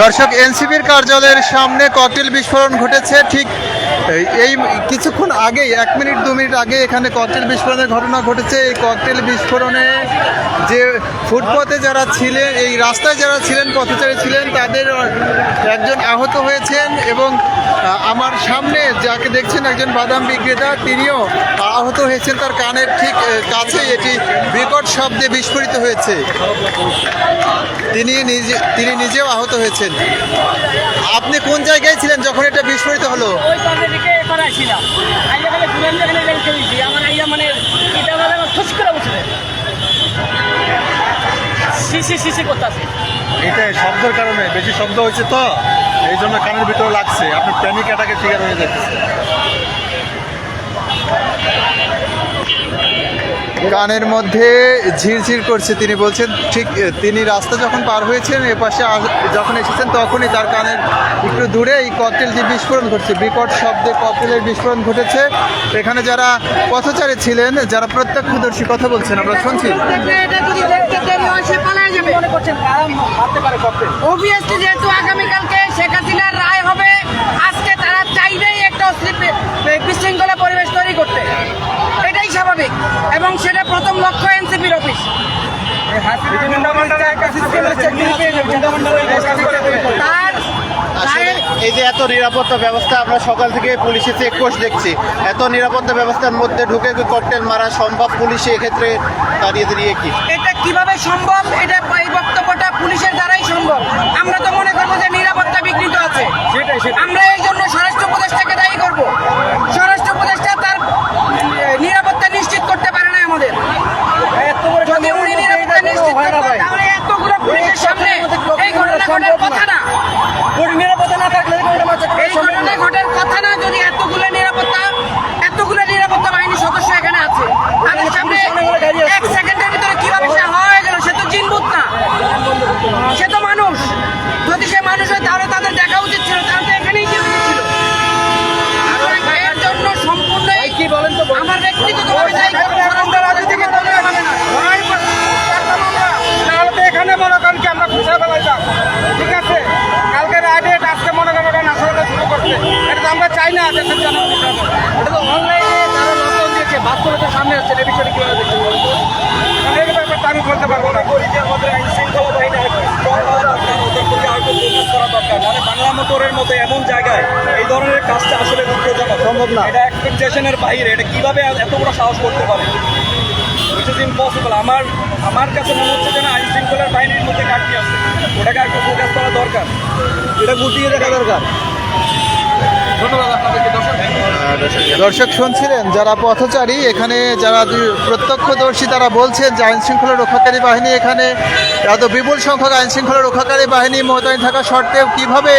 দর্শক এনসিপির কার্যালয়ের সামনে ককটেল বিস্ফোরণ ঘটেছে ঠিক এই- কিছুক্ষণ আগেই, এক মিনিট, দু মিনিট আগে এখানে ককটেল বিস্ফোরণের ঘটনা ঘটেছে। এই ককটেল বিস্ফোরণে যে ফুটপথে যারা ছিলেন, এই রাস্তায় যারা ছিলেন, পথচারী ছিলেন, তাদের একজন আহত হয়েছেন এবং আমার সামনে যাকে দেখছেন একজন বাদাম বিক্রেতা, তিনিও আহত হয়েছেন তার কানের ঠিক কাছে এটি বিকট শব্দে বিস্ফোরিত হয়েছে। তিনি নিজে, তিনি নিজেও আহত হয়েছেন। আপনি কোন জায়গায় ছিলেন যখন এটা বিস্ফোরিত হলো? আইয়া আইয়া মানে এটা এটা শব্দের কারণে, বেশি শব্দ হয়েছে তো, এই জন্য কানের ভিতরে লাগছে। আপনি প্যানিক অ্যাটাকে শিকার হয়ে যাচ্ছে কানের মধ্যে ঝিরঝির করছে, তিনি বলছেন, ঠিক, তিনি রাস্তা যখন পার হয়েছেন, এ পাশে যখন এসেছেন, তখনই তার কানের একটু দূরে এই ককটেলটি বিস্ফোরণ ঘটছে, বিকট শব্দে ককটেলের বিস্ফোরণ ঘটেছে। এখানে যারা পথচারী ছিলেন, যারা প্রত্যক্ষদর্শী, কথা বলছেন, আমরা শুনছি। যেহেতু আগামীকালকে রায় হবে, আজকে তারা চাইবেই একটা বিশৃঙ্খলা পরিবেশ তৈরি করতে। স্বাভাবিক। এবং সেটা প্রথম লক্ষ্য এনসিপির অফিস। তার এই যে এত নিরাপত্তা ব্যবস্থা আমরা সকাল থেকে পুলিশে চেক পোস্ট দেখছি। এত নিরাপত্তা ব্যবস্থার মধ্যে ঢুকে কি ককটেল মারা সম্ভব পুলিশে? এক্ষেত্রে দাঁড়িয়ে দাঁড়িয়ে কি? এটা কীভাবে সম্ভব? এটা এই বক্তব্যটা পুলিশের দ্বারাই সম্ভব। আমরা তো মনে করব যে নিরাপত্তা বিঘ্নিত আছে। আমরা এই জন্য স্বরাষ্ট্র উপদেষ্টাকে দায়ী করব। স্বরাষ্ট্র উপদেষ্টা তার এ, নিরাপত্তা নিশ্চিত করতে পারে না আমাদের। যদি উনি নিরাপত্তা নিশ্চিত করতেন, তাহলে এতগুলো পুলিশের সামনে এই ঘটনা ঘটার কথা না। নিরাপত্তা না থাকলে এই ঘটনা ঘটার কথা না যদি এতগুলো নিরাপত্তা এতগুলো নিরাপত্তা বাহিনীর সদস্য এখানে আছে। তাদের সামনে এক সেকেন্ডের ভিতরে কীভাবে সে হয়ে গেল সে তো জিনবুত না। সে তো মানুষ যদি সে মানুষ হয় তাহলে তাদের দেখা উচিত ছিল তাহলে তো এখানেই কি উচিত ছিল এর জন্য সম্পূর্ণ কি বলেন তো আমার ব্যক্তিগতভাবে দায়ী করব স্বরাষ্ট্র রাজনীতিকে দলীয় ভাবে না তাহলে তো এখানে মনে করেন কি আমরা খুঁজে ফেলাইতাম ঠিক আছে কালকে রাইডেট আজকে মনে করেন আসলে শুরু করছে এটা তো আমরা চাই না দেশের জনগণ হিসাবে। এটা তো অনলাইনে তারা লকডাউন দিয়েছে হচ্ছে এই বিষয়টা কীভাবে দেখছেন তো? মানে ব্যাপারটা আমি বলতে পারব না। বাংলা মোটরের মতো এমন জায়গায় এই ধরনের কাজটা আসলে উদ্যোগজনক সম্ভব না। এটা এক্সপেকটেশনের বাইরে এটা কীভাবে এত বড় সাহস করতে পারে? উইচ ইজ ইম্পসিবল আমার আমার কাছে মনে হচ্ছে যেন আইন শৃঙ্খলার বাহিনীর মধ্যে ঘাটতি আছে। ওটাকে একটু ফোকাস করা দরকার। এটা গুটিয়ে দেখা দরকার। ধন্যবাদ দর্শক শুনছিলেন, যারা পথচারী, এখানে যারা প্রত্যক্ষদর্শী, তারা বলছেন যে আইন শৃঙ্খলা রক্ষাকারী বাহিনী এখানে এত বিপুল সংখ্যক আইন শৃঙ্খলা রক্ষাকারী বাহিনী মোতায়েন থাকা সত্ত্বেও কীভাবে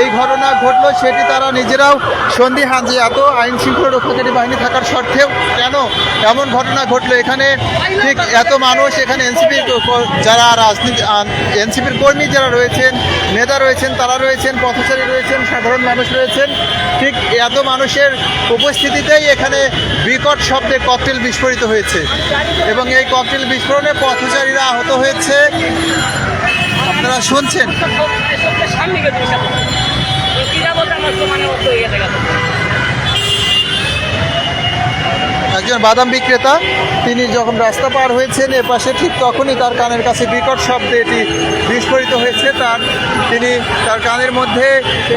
এই ঘটনা ঘটলো সেটি তারা নিজেরাও সন্দিহান যে এত আইন শৃঙ্খলা রক্ষাকারী বাহিনী থাকার সত্ত্বেও কেন এমন ঘটনা ঘটলো? এখানে ঠিক এত মানুষ, এখানে এনসিপির যারা রাজনীতি এনসিপির কর্মী যারা রয়েছেন, নেতা রয়েছেন, তারা রয়েছেন, পথচারী রয়েছেন, সাধারণ মানুষ রয়েছেন, ঠিক এত মানুষের উপস্থিতিতেই এখানে বিকট শব্দে ককটেল বিস্ফোরিত হয়েছে। এবং এই ককটেল বিস্ফোরণে পথচারীরা আহত হয়েছে। আপনারা শুনছেন এসবকে সামনে গিয়ে জিনিসটা বলুন। এই নিরাপত্তা আমার প্রমাণের মধ্যে হয়ে গেছে একজন বাদাম বিক্রেতা, তিনি যখন রাস্তা পার হয়েছেন এপাশে পাশে ঠিক তখনই তার কানের কাছে বিকট শব্দে এটি বিস্ফোরিত হয়েছে। তার তিনি তার কানের মধ্যে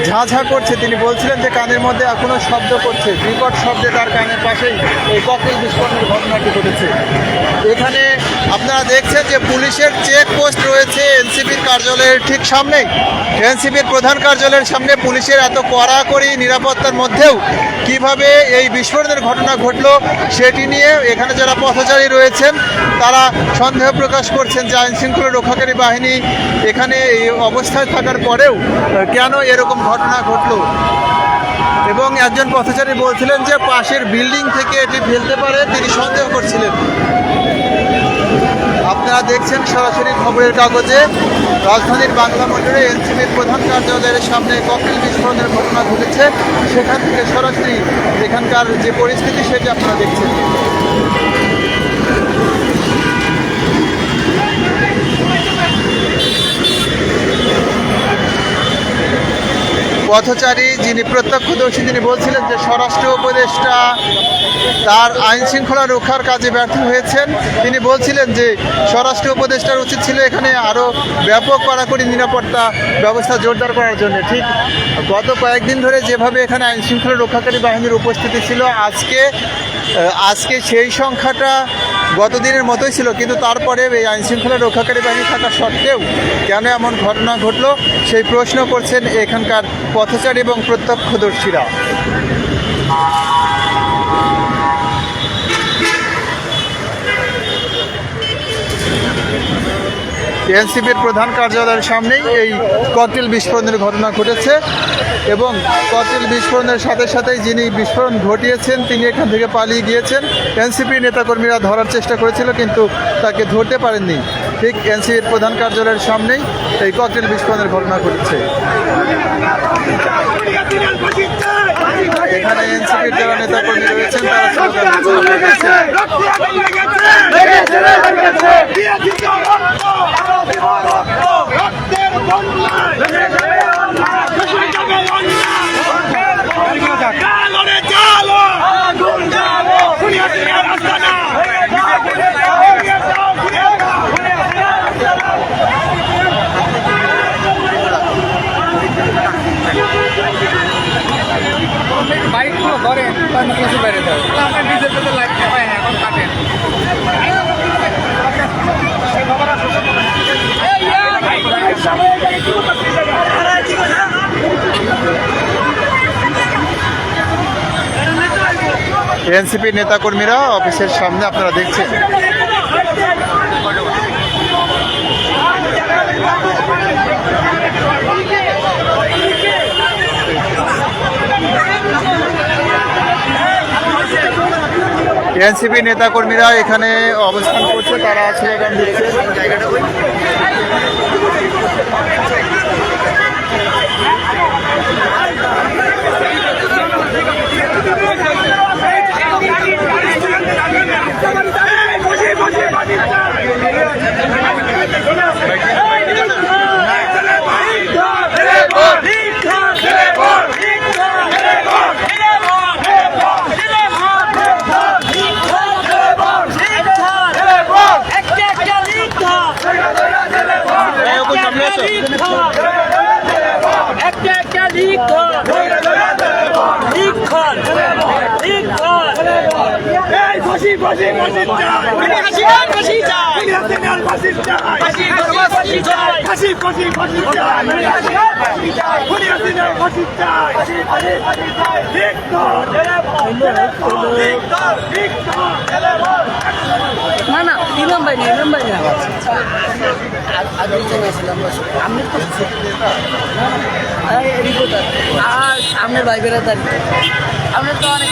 ঝাঁঝা করছে। তিনি বলছিলেন যে কানের মধ্যে এখনও শব্দ করছে। বিকট শব্দে তার কানের পাশেই এই ককটেল বিস্ফোরণের ঘটনাটি ঘটেছে। এখানে আপনারা দেখছেন যে পুলিশের চেক পোস্ট রয়েছে, এনসিপির কার্যালয়ের ঠিক সামনেই। এনসিপির প্রধান কার্যালয়ের সামনে পুলিশের এত কড়াকড়ি নিরাপত্তার মধ্যেও কীভাবে এই বিস্ফোরণের ঘটনা ঘটলো সেটি নিয়ে এখানে যারা পথচারী রয়েছেন, তারা সন্দেহ প্রকাশ করছেন যে আইন শৃঙ্খলা রক্ষাকারী বাহিনী এখানে এই অবস্থায় থাকার পরেও কেন এরকম ঘটনা ঘটলো? এবং একজন পথচারী বলছিলেন যে পাশের বিল্ডিং থেকে এটি ফেলতে পারে, তিনি সন্দেহ করছিলেন। আপনারা দেখছেন সরাসরি খবরের কাগজে। রাজধানীর বাংলা মোটরে এনসিপির প্রধান কার্যালয়ের সামনে ককটেল বিস্ফোরণের ঘটনা ঘটেছে। সেখান থেকে সরাসরি এখানকার যে পরিস্থিতি, সেটি আপনারা দেখছেন। পথচারী যিনি প্রত্যক্ষদর্শী, তিনি বলছিলেন যে স্বরাষ্ট্র উপদেষ্টা তার আইন শৃঙ্খলা রক্ষার কাজে ব্যর্থ হয়েছেন। তিনি বলছিলেন যে স্বরাষ্ট্র উপদেষ্টার উচিত ছিল এখানে আরও ব্যাপক কড়াকড়ি নিরাপত্তা ব্যবস্থা জোরদার করার জন্য। ঠিক গত কয়েকদিন ধরে যেভাবে এখানে আইন শৃঙ্খলা রক্ষাকারী বাহিনীর উপস্থিতি ছিল, আজকে আজকে সেই সংখ্যাটা গত দিনের মতোই ছিল, কিন্তু তারপরে এই আইনশৃঙ্খলা রক্ষাকারী বাহিনী থাকা সত্ত্বেও কেন এমন ঘটনা ঘটলো, সেই প্রশ্ন করছেন এখানকার পথচারী এবং প্রত্যক্ষদর্শীরা। এনসিপির প্রধান কার্যালয়ের সামনেই এই ককটেল বিস্ফোরণের ঘটনা ঘটেছে এবং ককটেল বিস্ফোরণের সাথে সাথেই যিনি বিস্ফোরণ ঘটিয়েছেন তিনি এখান থেকে পালিয়ে গিয়েছেন। এনসিপি নেতাকর্মীরা ধরার চেষ্টা করেছিল কিন্তু তাকে ধরতে পারেননি। ঠিক এনসিপির প্রধান কার্যালয়ের সামনেই এই ককটেল বিস্ফোরণের ঘটনা ঘটেছে। এখানে এনসিপির যারা নেতাকর্মী রয়েছেন তারা বাইকগুলো ধরে কিছু বেড়ে দেয় আপনার নিজের পেতে লাইট পায় না এখন কাটেন এনসিপি নেতাকর্মীরা অফিসের সামনে আপনারা দেখছেন। এনসিপি নেতাকর্মীরা এখানে অবস্থান করছে, তারা স্লোগান দিচ্ছে। একটা একটা লিখা একটা একটা লিখা লিখন লিখন এই বসি বসি বসি বসি বসি যায় বসি বসি বসি যায় বসি বসি বসি যায় বসি বসি যায় না না ইমাম ভাই না ইমাম ভাই না আর সামনের ভাই বেড়াতার আপনার তো অনেক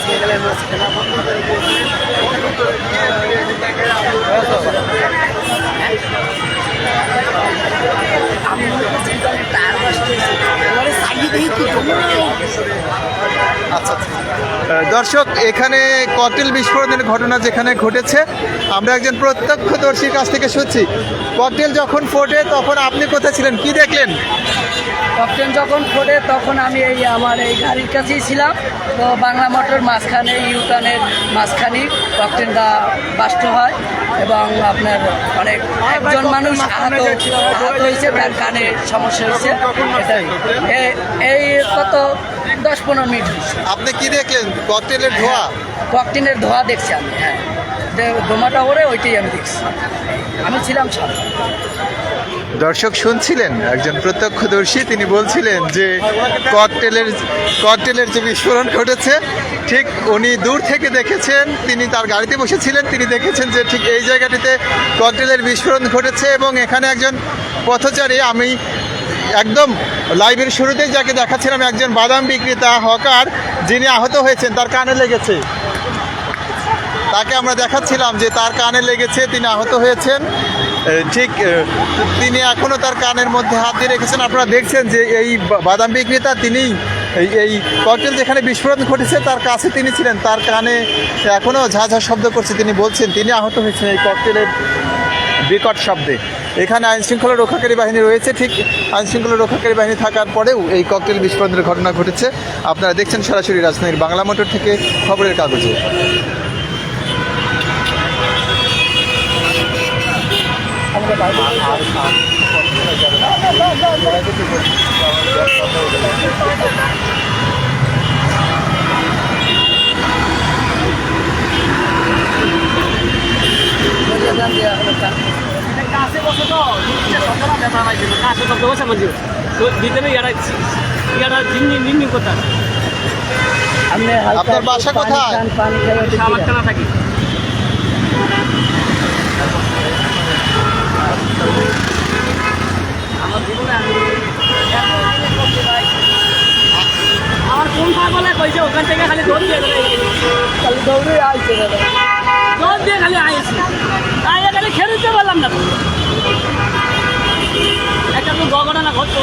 দর্শক, এখানে ককটেল বিস্ফোরণের ঘটনা যেখানে ঘটেছে, আমরা একজন প্রত্যক্ষদর্শীর কাছ থেকে শুনছি। ককটেল যখন ফোটে, তখন আপনি কোথায় ছিলেন? কি দেখলেন? ককটেল যখন ফোটে, তখন আমি এই আমার এই গাড়ির কাছেই ছিলাম। তো বাংলা মোটর মাঝখানে ইউটানের মাঝখানে ককটেলটা বাস্ট হয় এবং আপনার অনেক একজন মানুষ আহত আহত হয়েছে তার কানে সমস্যা হয়েছে। এই কত দশ পনেরো মিনিট আপনি কি দেখলেন? ককটেলের ধোয়া? ককটেলের ধোয়া দেখছি আমি হ্যাঁ। ধোমাটা ওরে ওইটাই আমি দেখছি। আমি ছিলাম সামনে দর্শক শুনছিলেন, একজন প্রত্যক্ষদর্শী, তিনি বলছিলেন যে ককটেলের ককটেলের যে বিস্ফোরণ ঘটেছে, ঠিক উনি দূর থেকে দেখেছেন, তিনি তার গাড়িতে বসেছিলেন, তিনি দেখেছেন যে ঠিক এই জায়গাটিতে ককটেলের বিস্ফোরণ ঘটেছে এবং এখানে একজন পথচারী, আমি একদম লাইভের শুরুতেই যাকে দেখাচ্ছিলাম, একজন বাদাম বিক্রেতা, হকার, যিনি আহত হয়েছেন, তার কানে লেগেছে। তাকে আমরা দেখাচ্ছিলাম যে তার কানে লেগেছে, তিনি আহত হয়েছেন। ঠিক তিনি এখনও তার কানের মধ্যে হাত দিয়ে রেখেছেন। আপনারা দেখছেন যে এই বাদাম বিক্রেতা তিনি এই ককটেল যেখানে বিস্ফোরণ ঘটেছে, তার কাছে তিনি ছিলেন। তার কানে এখনও ঝা ঝা শব্দ করছে তিনি বলছেন, তিনি আহত হয়েছেন এই ককটেলের বিকট শব্দে। এখানে আইন শৃঙ্খলা রক্ষাকারী বাহিনী রয়েছে, ঠিক আইন শৃঙ্খলা রক্ষাকারী বাহিনী থাকার পরেও এই ককটেল বিস্ফোরণের ঘটনা ঘটেছে। আপনারা দেখছেন সরাসরি রাজধানীর বাংলা মোটর থেকে খবরের কাগজে। কাছে বসে তো সন্তানা ব্যাপার হয় কিন্তু কাছে শব্দ বসে মধ্যে তো ভিতরে ইয়ারা ইয়ারা জিন্নি নিন্নি কোথা আপনার বাসা কোথায়? সাবাক্কানা থাকি। আমার জীবনে আমি আমার কোন বলে কইছে ওখান থেকে খালি দৌড় দিয়ে খালি দৌড়ে আইছে দৌড় দিয়ে খালি আইছি। আইয়া খালি খেলতে পারলাম না। একটা তো ঘটনা ঘটতো।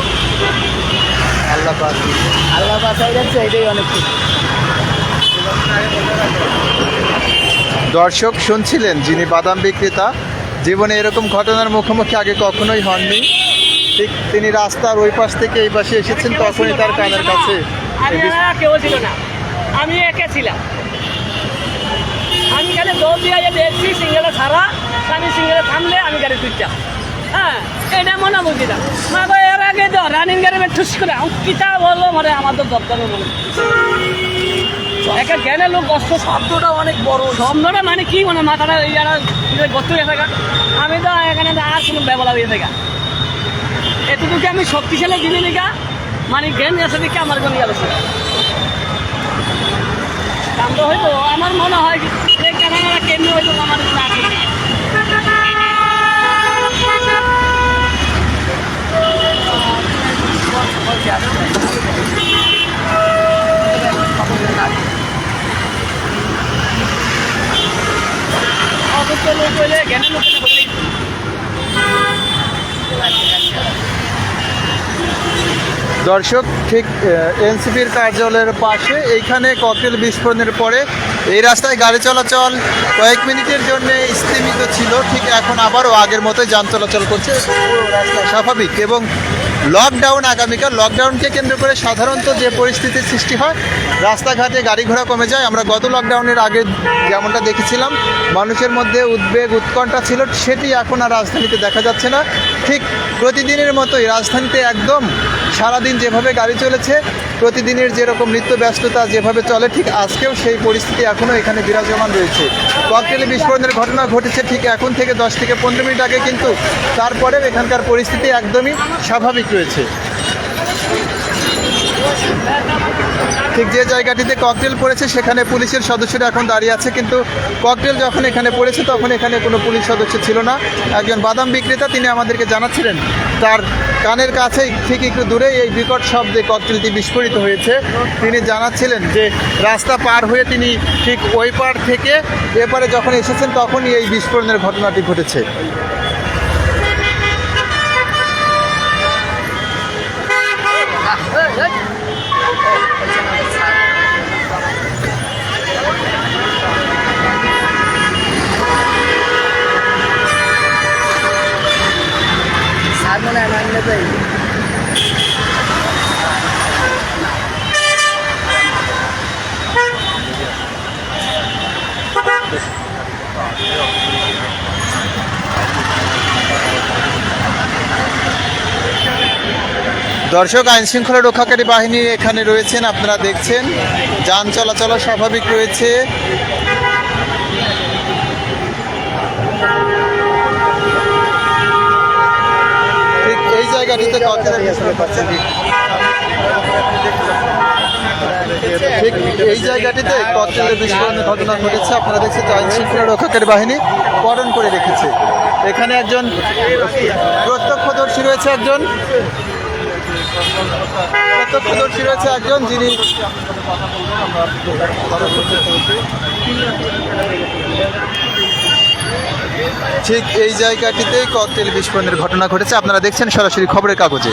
আল্লাহ পাক। আল্লাহ বাসাই যাচ্ছে এটাই অনেক কিছু দর্শক শুনছিলেন যিনি বাদাম বিক্রেতা জীবনে এরকম ঘটনার মুখোমুখি আগে কখনোই হননি। ঠিক তিনি রাস্তার ওই পাশ থেকে এই পাশে এসেছেন তখনই তার কানের কাছে কেউ ছিল না। আমি একে ছিলাম। আমি খালি দৌড় দিয়ে দেখছি সিঙ্গেলে ছাড়া আমি সিঙ্গেলে থামলে আমি গাড়ি তুলতাম হ্যাঁ এটা মনে বুঝি না। মা গো এর আগে তো রানিং গাড়ি ঠুস করে কিতা বলল মানে আমার তো দপ্তরে মনে একটা জ্ঞানের লোক কষ্ট শব্দটা অনেক বড়। শব্দটা মানে কি মানে মাথাটা ইয়ারা গত হয়ে থাকা? আমি তো এখানে আর কোনো ব্যবহার হয়ে থাকা। এতটুকু আমি শক্তিশালী জিনিস লেখা মানে জ্ঞান আছে দেখে আমার কোনো আছে কাণ্ড হয়তো আমার মনে হয় যে কেন কেমনি হয়তো আমার না আছে। অসুস্থ লোক হইলে জ্ঞানের লোক হইলে বললেই দর্শক, ঠিক এনসিপির কার্যালয়ের পাশে এইখানে ককটেল বিস্ফোরণের পরে এই রাস্তায় গাড়ি চলাচল কয়েক মিনিটের জন্য স্থিমিত ছিল। ঠিক এখন আবারও আগের মতো যান চলাচল করছে। রাস্তা স্বাভাবিক এবং লকডাউন আগামীকাল। লকডাউনকে কেন্দ্র করে সাধারণত যে পরিস্থিতির সৃষ্টি হয়, রাস্তাঘাটে গাড়ি ঘোড়া কমে যায়। আমরা গত লকডাউনের আগে যেমনটা দেখেছিলাম, মানুষের মধ্যে উদ্বেগ, উৎকণ্ঠা ছিল, সেটি এখন আর রাজধানীতে দেখা যাচ্ছে না। ঠিক প্রতিদিনের মতোই রাজধানীতে একদম সারাদিন যেভাবে গাড়ি চলেছে, প্রতিদিনের যেরকম নিত্য ব্যস্ততা যেভাবে চলে, ঠিক আজকেও সেই পরিস্থিতি এখনও এখানে বিরাজমান রয়েছে। ককটেলে বিস্ফোরণের ঘটনা ঘটেছে ঠিক এখন থেকে দশ থেকে পনেরো মিনিট আগে কিন্তু তারপরেও এখানকার পরিস্থিতি একদমই স্বাভাবিক রয়েছে। ঠিক যে জায়গাটিতে ককটেল পড়েছে, সেখানে পুলিশের সদস্যরা এখন দাঁড়িয়ে আছে। কিন্তু ককটেল যখন এখানে পড়েছে, তখন এখানে কোনো পুলিশ সদস্য ছিল না। একজন বাদাম বিক্রেতা, তিনি আমাদেরকে জানাচ্ছিলেন, তার কানের কাছেই, ঠিক একটু দূরে এই বিকট শব্দে ককটেলটি বিস্ফোরিত হয়েছে। তিনি জানাচ্ছিলেন যে, রাস্তা পার হয়ে তিনি ঠিক ওই পার থেকে এপারে যখন এসেছেন, তখনই এই বিস্ফোরণের ঘটনাটি ঘটেছে। দর্শক আইন শৃঙ্খলা রক্ষাকারী বাহিনী এখানে রয়েছেন, আপনারা দেখছেন। যান চলাচল স্বাভাবিক রয়েছে। ঠিক এই জায়গাটিতে ঠিক এই জায়গাটিতে ককটেলের বিস্ফোরণের ঘটনা ঘটেছে। আপনারা দেখছেন যে আইন শৃঙ্খলা রক্ষাকারী বাহিনী করণ করে রেখেছে। এখানে একজন প্রত্যক্ষদর্শী রয়েছে, একজন একজন যিনি ঠিক এই জায়গাটিতেই ককটেল বিস্ফোরণের ঘটনা ঘটেছে। আপনারা দেখছেন সরাসরি খবরের কাগজে।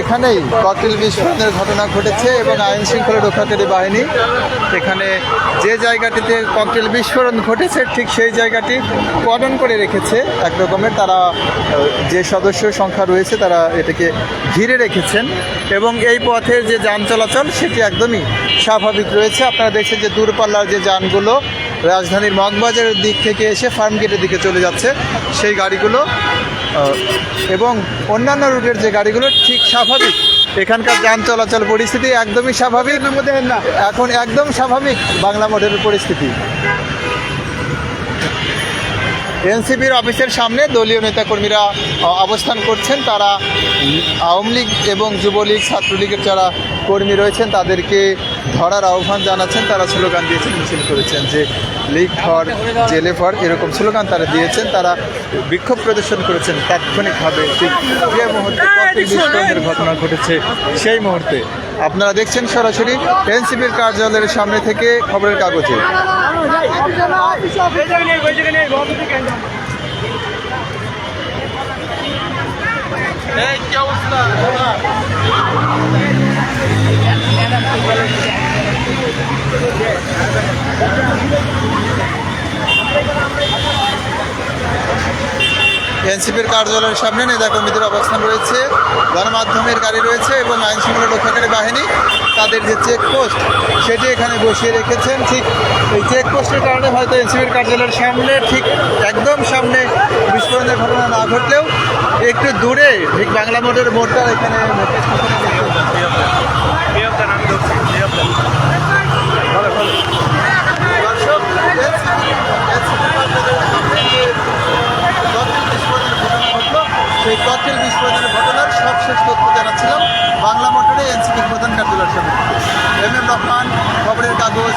এখানেই ককটেল বিস্ফোরণের ঘটনা ঘটেছে এবং আইন শৃঙ্খলা রক্ষাকারী বাহিনী এখানে যে জায়গাটিতে ককটেল বিস্ফোরণ ঘটেছে ঠিক সেই জায়গাটি কর্ডন করে রেখেছে এক রকমের তারা যে সদস্য সংখ্যা রয়েছে তারা এটাকে ঘিরে রেখেছেন এবং এই পথের যে যান চলাচল সেটি একদমই স্বাভাবিক রয়েছে। আপনারা দেখছেন যে দূরপাল্লার যে যানগুলো রাজধানীর মগবাজারের দিক থেকে এসে ফার্ম গেটের দিকে চলে যাচ্ছে। সেই গাড়িগুলো এবং অন্যান্য রুটের যে গাড়িগুলো ঠিক স্বাভাবিক। এখানকার যান চলাচল পরিস্থিতি একদমই স্বাভাবিক। এখন একদম স্বাভাবিক বাংলা মোটরের পরিস্থিতি। এনসিপির অফিসের সামনে দলীয় নেতাকর্মীরা অবস্থান করছেন। তারা আওয়ামী লীগ এবং যুবলীগ ছাত্রলীগের যারা কর্মী রয়েছেন তাদেরকে ধরার আহ্বান জানাচ্ছেন, তারা স্লোগান দিয়েছেন, মিছিল করেছেন যে লিগ ফর জেলে ফর এরকম স্লোগান তারা দিয়েছেন। তারা বিক্ষোভ প্রদর্শন করেছেন তাৎক্ষণিকভাবে। ঠিক যে মুহূর্তে বিস্ফোরণের ঘটনা ঘটেছে, সেই মুহূর্তে। আপনারা দেখছেন সরাসরি এনসিপির কার্যালয়ের সামনে থেকে খবরের কাগজে। আমরা এনসিপির কার্যালয়ের সামনে নেতা কর্মীদের অবস্থান রয়েছে গণমাধ্যমের গাড়ি রয়েছে এবং আইন শৃঙ্খলা রক্ষাকারী বাহিনী তাদের যে চেকপোস্ট সেটি এখানে বসিয়ে রেখেছেন। ঠিক এই চেকপোস্টের কারণে হয়তো এনসিপির কার্যালয়ের সামনে ঠিক একদম সামনে বিস্ফোরণের ঘটনা না ঘটলেও একটু দূরে ঠিক বাংলা মোড়ের মোড়টা এখানে দর্শক, NCP কার্যালয়ের সামনে যে ককটেল বিস্ফোরণের ঘটনা ঘটলো সেই ককটেল বিস্ফোরণের ঘটনার সবশেষ তথ্য জানাচ্ছিলাম। বাংলা মোটরে এনসিপি প্রধান কার্যালয়ের সামনে এম এম রহমান, খবরের কাগজ